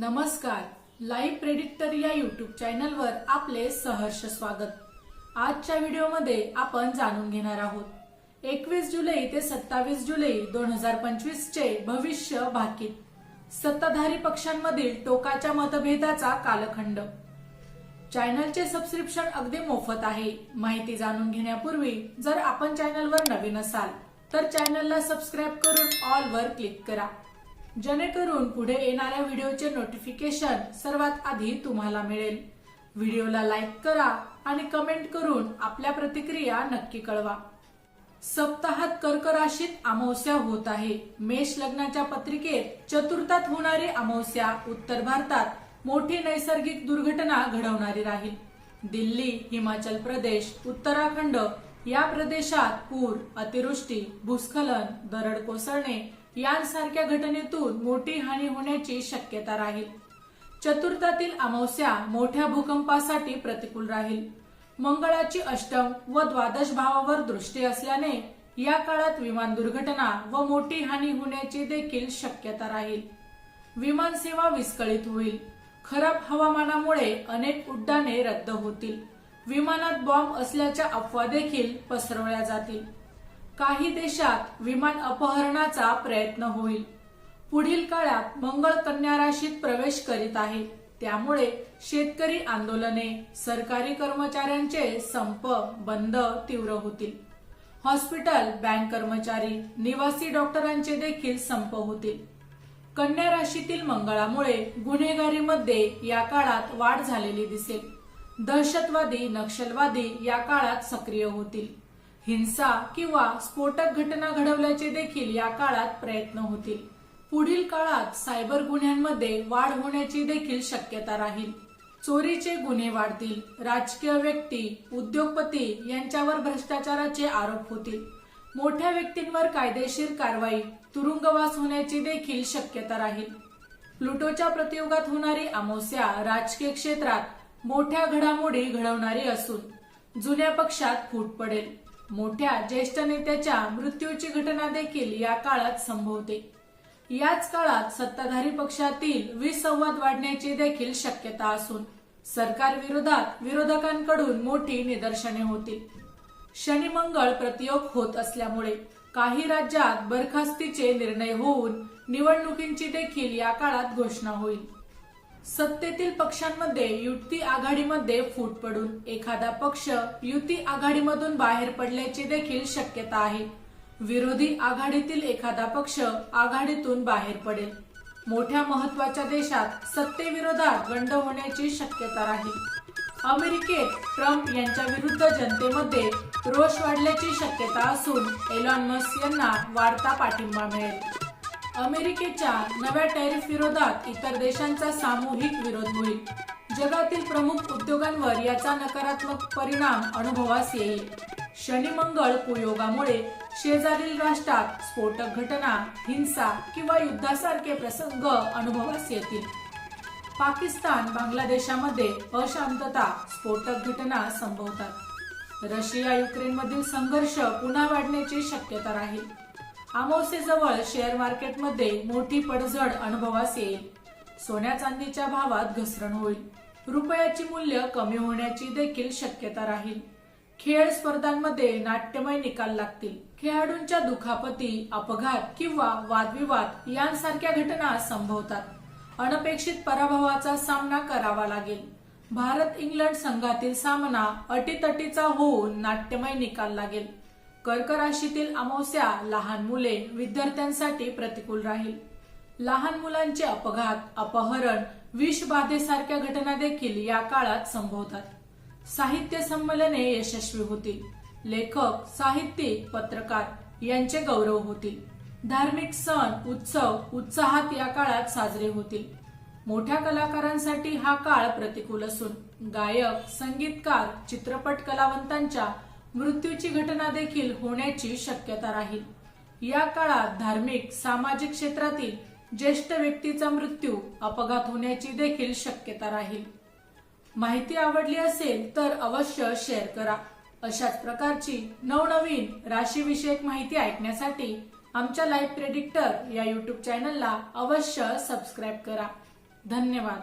नमस्कार. Live predictor या YouTube चॅनलवर आपले सहर्ष स्वागत. आजच्या व्हिडिओमध्ये आपण जाणून घेणार आहोत. एकवीस जुलै ते सत्तावीस जुलै दोन हजार पंचवीस चे भविष्य भाकीत. सत्ताधारी पक्षांमधील टोकाच्या मतभेदाचा कालखंड. चॅनलचे सबस्क्रिप्शन अगदी मोफत आहे. माहिती जाणून घेण्यापूर्वी जर आपण चॅनलवर नवीन असाल तर चॅनलला सबस्क्राईब करून ऑल वर क्लिक करा. जेणेकरून पुढे येणाऱ्या व्हिडिओचे नोटिफिकेशन सर्वात आधी तुम्हाला मिळेल. व्हिडिओला लाईक करा आणि कमेंट करून आपल्या प्रतिक्रिया नक्की कळवा. सप्ताहात कर्क राशीत अमावस्या होत आहे. मेष लग्नाच्या पत्रिकेत चतुर्थात होणारी अमावस्या उत्तर भारतात मोठी नैसर्गिक दुर्घटना घडवणारी राहील. दिल्ली हिमाचल प्रदेश उत्तराखंड या प्रदेशात पूर अतिवृष्टी भूस्खलन दरड कोसळणे यांसारख्या घटनेतून मोठी हानी होण्याची शक्यता राहील. चतुर्थातील अमावस्या मोठ्या भूकंपासाठी प्रतिकूल राहील. मंगळाची अष्टम व द्वादश भावावर दृष्टी असल्याने या काळात विमान दुर्घटना व मोठी हानी होण्याची देखील शक्यता राहील. विमान सेवा विस्कळीत होईल. खराब हवामानामुळे अनेक उड्डाणे रद्द होतील. विमानात बॉम्ब असल्याच्या अफवा देखील पसरवल्या जातील. काही देशात विमान अपहरणाचा प्रयत्न होईल. पुढील काळात मंगळ कन्या राशीत प्रवेश करीत आहे. त्यामुळे शेतकरी आंदोलने सरकारी कर्मचाऱ्यांचे संप बंद तीव्र होतील. हॉस्पिटल बँक कर्मचारी निवासी डॉक्टरांचे देखील संप होतील. कन्या राशीतील मंगळामुळे गुन्हेगारीमध्ये या काळात वाढ झालेली दिसेल. दहशतवादी नक्षलवादी या काळात सक्रिय होतील. हिंसा किंवा स्फोटक घटना घडवल्याचे देखील या काळात प्रयत्न होतील. पुढील काळात सायबर गुन्ह्यांमध्ये वाढ होण्याची देखील शक्यता राहील. चोरीचे गुन्हे वाढतील. राजकीय व्यक्ती उद्योगपती यांच्यावर भ्रष्टाचाराचे आरोप होतील. मोठ्या व्यक्तींवर कायदेशीर कारवाई तुरुंगवास होण्याची देखील शक्यता राहील. प्लुटोच्या प्रतियोगात होणारी अमावस्या राजकीय क्षेत्रात मोठ्या घडामोडी घडवणारी असून जुन्या पक्षात फूट पडेल. मोठ्या ज्येष्ठ नेत्याच्या मृत्यूची घटना देखील या काळात संभवते. याच काळात सत्ताधारी पक्षातील विसंवाद वाढण्याची देखील शक्यता असून सरकार विरोधात विरोधकांकडून मोठी निदर्शने होतील. शनी मंगळ प्रतियोग होत असल्यामुळे काही राज्यात बरखास्तीचे निर्णय होऊन निवडणुकींची देखील या काळात घोषणा होईल. सत्तेतील पक्षांमध्ये युती आघाडीमध्ये फूट पडून एखादा पक्ष युती आघाडीमधून बाहेर पडल्याची देखील शक्यता आहे. विरोधी आघाडीतील एखादा पक्ष आघाडीतून बाहेर पडेल. मोठ्या महत्त्वाच्या देशात सत्तेविरोधात बंड होण्याची शक्यता राहील. अमेरिकेत ट्रम्प यांच्या विरुद्ध जनतेमध्ये रोष वाढल्याची शक्यता असून एलॉन मस्क यांना वाढता पाठिंबा मिळेल. अमेरिकेच्या नव्या टॅरिफ विरोधात इतर देशांचा सामूहिक विरोध होईल. जगातील प्रमुख उद्योगांवर याचा नकारात्मक परिणाम अनुभवास येईल. शनिमंगळ कुयोगामुळे शेजारील राष्ट्रात स्फोटक घटना हिंसा किंवा युद्धासारखे प्रसंग अनुभवास येतील. पाकिस्तान बांगलादेशामध्ये अशांतता स्फोटक घटना संभवतात. रशिया युक्रेनमधील संघर्ष पुन्हा वाढण्याची शक्यता राहील. अमावस्येजवळ शेअर मार्केटमध्ये मोठी पडझड अनुभवास येईल सोन्या चांदीच्या भावात घसरण होईल. रुपयाची मूल्य कमी होण्याची देखील शक्यता राहील. खेळ स्पर्धांमध्ये नाट्यमय निकाल लागतील. खेळाडूंच्या दुखापती अपघात किंवा वादविवाद यांसारख्या घटना संभवतात. अनपेक्षित पराभवाचा सामना करावा लागेल. भारत इंग्लंड संघातील सामना अटीतटीचा होऊन नाट्यमय निकाल लागेल. कर्क राशीतील अमावस्या लहान मुले विद्यार्थ्यांसाठी प्रतिकूल राहील. लहान मुलांचे अपघात अपहरण विषबाधेसारख्या घटना देखील या काळात संभवतात. साहित्य संमेलने यशस्वी होतील. लेखक साहित्यिक पत्रकार यांचे गौरव होतील. धार्मिक सण उत्सव उत्साहात या काळात साजरे होतील. मोठ्या कलाकारांसाठी हा काळ प्रतिकूल असून गायक संगीतकार चित्रपट कलावंतांच्या मृत्यूची घटना देखील होण्याची शक्यता राहील. या काळात धार्मिक सामाजिक क्षेत्रातील ज्येष्ठ व्यक्तीचा मृत्यू अपघात होण्याची देखील शक्यता राहील. माहिती आवडली असेल तर अवश्य शेअर करा. अशाच प्रकारची नवनवीन राशीविषयक माहिती ऐकण्यासाठी आमच्या लाईव्ह प्रेडिक्टर या युट्यूब चॅनलला अवश्य सबस्क्राईब करा. धन्यवाद.